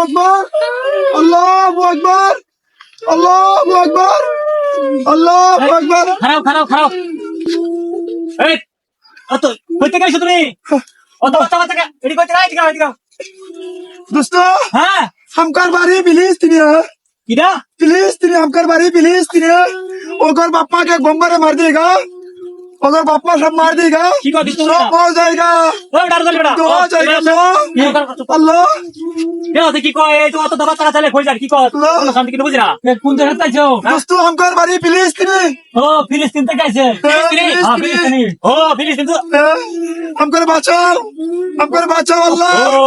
আকবর। আল্লাহ আকবর। আল্লাহ আকবর। আল্লাহ আকবর। খারাপ খারাপ খারাপ এই অত কইতে গাইছো তুমি? অত অত অত এডি কইতে গাই দিগা দিগা দোস্ত হ্যাঁ? হামকার বাড়ি বিলিস তুমি হ্যাঁ? কিডা প্লিজ তুমি হামকার হ্যাঁ? ওকর বাপ্পা কে গম্বরে মার দিগা हो जाएगा ওই ডার গলি বেটা तो हो जाएगा तो अल्लाह কে আছে কি কয় এই তো অত দাবা তারা চালে কই যার কি কয় আল্লাহ। কোন শান্তি কি বুঝি না কোন জায়গা চাইছো दोस्तों हमकर बारी फिलिस्तीनी ও ফিলিস্তিন থেকে আইছে ফিলিস্তিনি হ্যাঁ ফিলিস্তিনি ও ফিলিস্তিন তো है। हमकर बचाओ हमकर बचाओ अल्लाह ও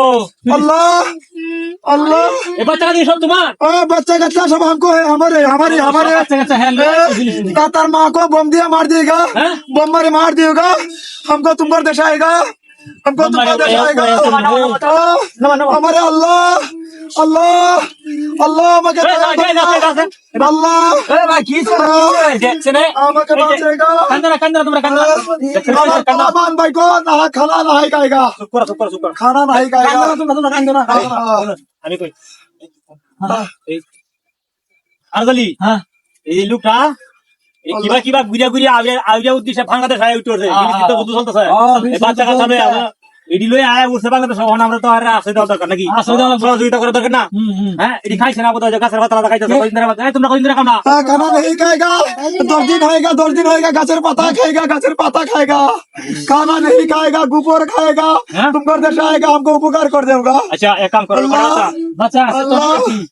अल्लाह अल्लाह এ বাচ্চা দিয়ে সব তোমার ओ बच्चा कच्चा सब हमको है हमारे हमारे हमारे বাচ্চা কাচ্চা হ্যাঁ ফিলিস্তিনি तातार माँ को बम दिया मार देगा हैं? बम मारे मार देगा हमको तुम पर दशाएगा हमको तुम पर दशाएगा ओ, हमारे अल्लाह अल्लाह আল্লাহ আমাকে আল্লাহ। ভাই কি আমাকে কান্দনা কান্দনা তোমরা কান্দনা কান্দনা ভাই না খানা গায়গা। খানা গায়গা। তোমরা তোমরা কান্দনা আমি কই? আরদলি হ্যাঁ। এই লোকটা কিবা কিবা ঘুরিয়া ঘুরিয়া আউলিয়া উদ্দেশ্যে ভাঙাতে খাই উঠতেছে বাচ্চা কাছে এডি লয়ে আয় উঠছে বাংলাদেশ এখন আমরা তো আর আসে দেওয়া দরকার নাকি আসে দেওয়া দরকার। সহযোগিতা করা দরকার না হুম হুম হ্যাঁ এডি খাইছে না বোধহয় গাছের পাতা খাইতেছে কদিন ধরে এই তোমরা কদিন ধরে খাও না हाँ, खाना नहीं खाएगा दस दिन खाएगा दस दिन होएगा गाजर पता खाएगा गाजर पता खाएगा खाना नहीं खाएगा गोबर खाएगा हाँ? तुम कर देता आएगा हमको उपकार कर देगा আচ্ছা এক কাম করো আল্লাহ। বাচ্চা বাচ্চা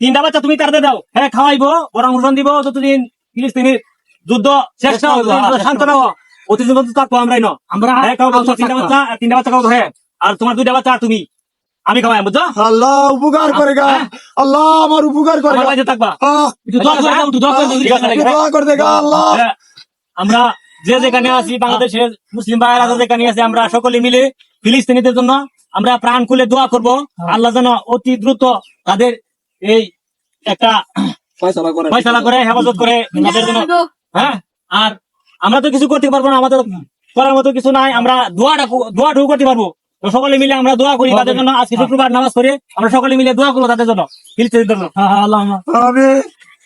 তিনটা বাচ্চা তুমি তারতে দাও। হ্যাঁ খাওয়াইবো বরং উঠন দিব যতদিন ফিলিস্তিনের যুদ্ধ শেষ শান্ত আমরাই আমরা হ্যাঁ, তিনটা বাচ্চা তিনটা বাচ্চা হ্যাঁ। আর তোমার দুইটা বাচ্চা তুমি। আমি খাওয়াই উপকার হ্যাঁ। হ্যাঁ, আমরা যে যেখানে আছি বাংলাদেশের মুসলিম ভাইয়েরা যেখানে আছে আমরা সকলে মিলে ফিলিস্তিনিদের জন্য আমরা প্রাণ খুলে দোয়া করব। আল্লাহ যেন অতি দ্রুত তাদের এই একটা ফয়সালা করে। হেফাজত করে নিজের জন্য হ্যাঁ? আর আমরা তো কিছু করতে পারব না আমাদের করার মতো কিছু নাই আমরা দোয়াটা দোয়াটুকু করতে পারব। সকলে মিলে আমরা দোয়া করি তাদের জন্য। আজকে শুক্রবার নামাজ করে আমরা সকলে মিলে দোয়া করব তাদের জন্য।